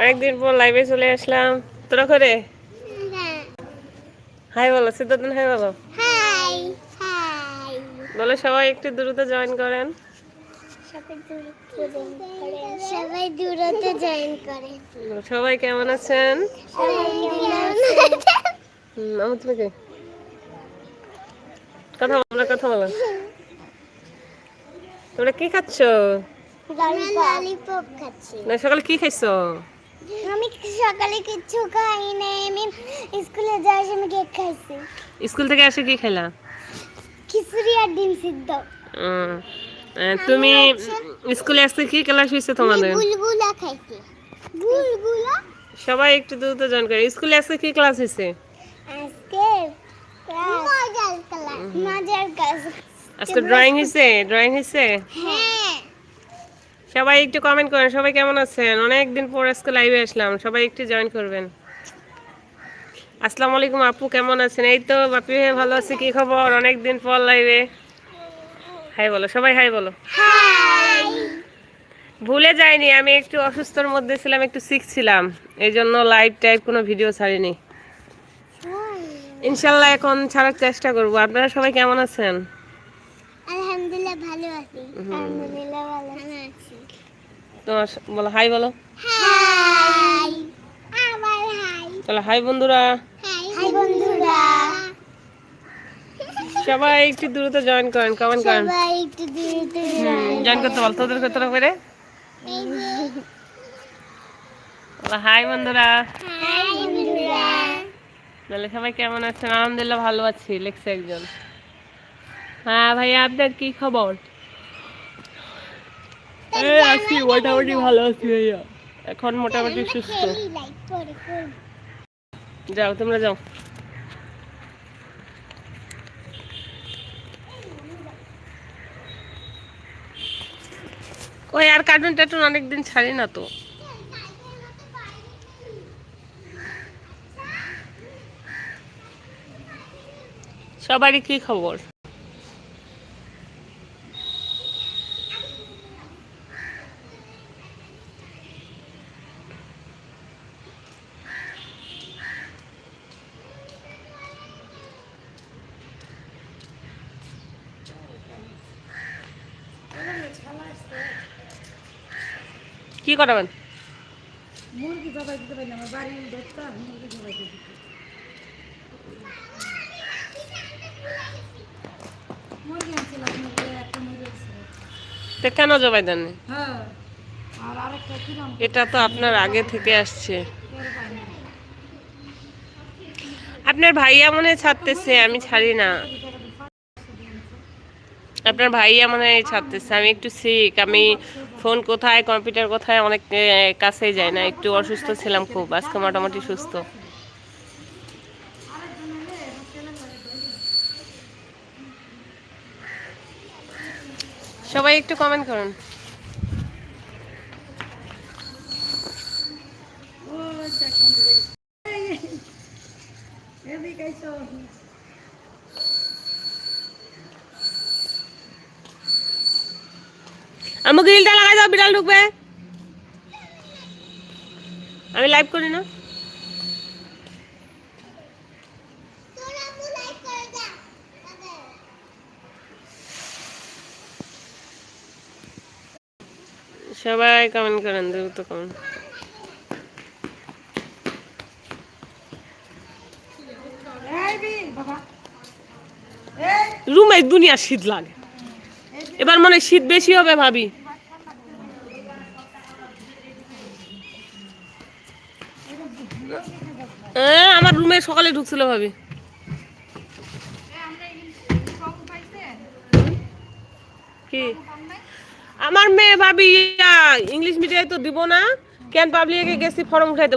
অনেকদিন পর লাইভে চলে আসলাম। তোরা করে হাই বলো। সিদ্ধার্থন হাই বলো। বলো সবাই একটু দ্রুত জয়েন করেন। সবাই জয়েন কেমন আছেন? আমার কথা বলো কথা বলো। তোমরা কি খাচ্ছ। না সকালে কি খাইছো? আমি সকালে কিচ্ছু খাই নাই। আমি স্কুলে যাওয়ার সময় কেক খাইছি। স্কুল থেকে এসে কি খেলা খিচুড়ি আর ডিম সিদ্ধ। তুমি স্কুলে আসতে কি ক্লাস হয়েছে তোমাদের? বুলবুলা খাইছি। বুলবুলা? সবাই একটু দ্রুত জয়েন করে। স্কুলে আজকে কি ক্লাস হয়েছে আজকে মজার ক্লাস। মজার ক্লাস। আজকে ড্রয়িং হয়েছে ড্রয়িং হয়েছে হ্যাঁ। সবাই একটু কমেন্ট করেন সবাই কেমন আছেন? অনেকদিন পর আজকে লাইভে আসলাম সবাই একটু জয়েন করবেন। আসসালামু আলাইকুম আপু কেমন আছেন? এই তো বাপি ভাই ভালো আছে কি খবর? অনেকদিন পর লাইভে হাই বলো সবাই হাই বলো। হাই ভুলে যাইনি আমি একটু অসুস্থর মধ্যে ছিলাম একটু সিক ছিলাম। এই জন্য লাইভ টাইপ কোনো ভিডিও ছাড়িনি। ইনশাল্লাহ এখন ছাড়ার চেষ্টা করব। আপনারা সবাই কেমন আছেন? আলহামদুলিল্লাহ ভালো আছি। আলহামদুলিল্লাহ ভালো আছি। তোমার বলো হাই বলো। হাই আবার হাই চলো হাই বন্ধুরা। হাই হাই বন্ধুরা। সবাই একটু দ্রুত জয়েন করেন কমেন্ট করেন। সবাই একটু জয়েন করতে বল তোদের কত করে হাই বন্ধুরা। হাই বন্ধুরা। তাহলে সবাই কেমন আছেন? আলহামদুলিল্লাহ ভালো আছি লেখছে একজন। হ্যাঁ ভাইয়া আপনার কি খবর? এই আছি মোটামুটি ভালো আছি ভাইয়া। এখন মোটামুটি সুস্থ। যাও তোমরা যাও। ওই আর কার্টুন টার্টুন অনেকদিন ছাড়ি না তো। সবারই কি খবর? কি করাবেন? তো কেন জবাই দেননি? এটা তো আপনার আগে থেকে আসছে। আপনার ভাইয়া মনে হয় ছাড়তেছে আমি ছাড়ি না। আপনার ভাইয়া মনে হয় ছাড়তেছে আমি একটু শিখ আমি ফোন কোথায় কম্পিউটার কোথায় অনেক কাছেই যাই না একটু অসুস্থ ছিলাম খুব আজকে মোটামুটি সুস্থ সবাই একটু কমেন্ট করুন আমি গ্রিলটা লাগাই দাও বিড়াল ঢুকবে আমি লাইভ করি না সবাই কমেন্ট করেন দ্রুত কমেন্ট রুমে দুনিয়া শীত লাগে এবার মনে শীত বেশি হবে ভাবি। আমার রুমে সকালে ঢুকছিল ভাবি। কি? আমার মেয়ে ভাবি ইংলিশ মিডিয়ামে তো দিব না। কেন পাবলিকে গেছি ফর্ম উঠাইতে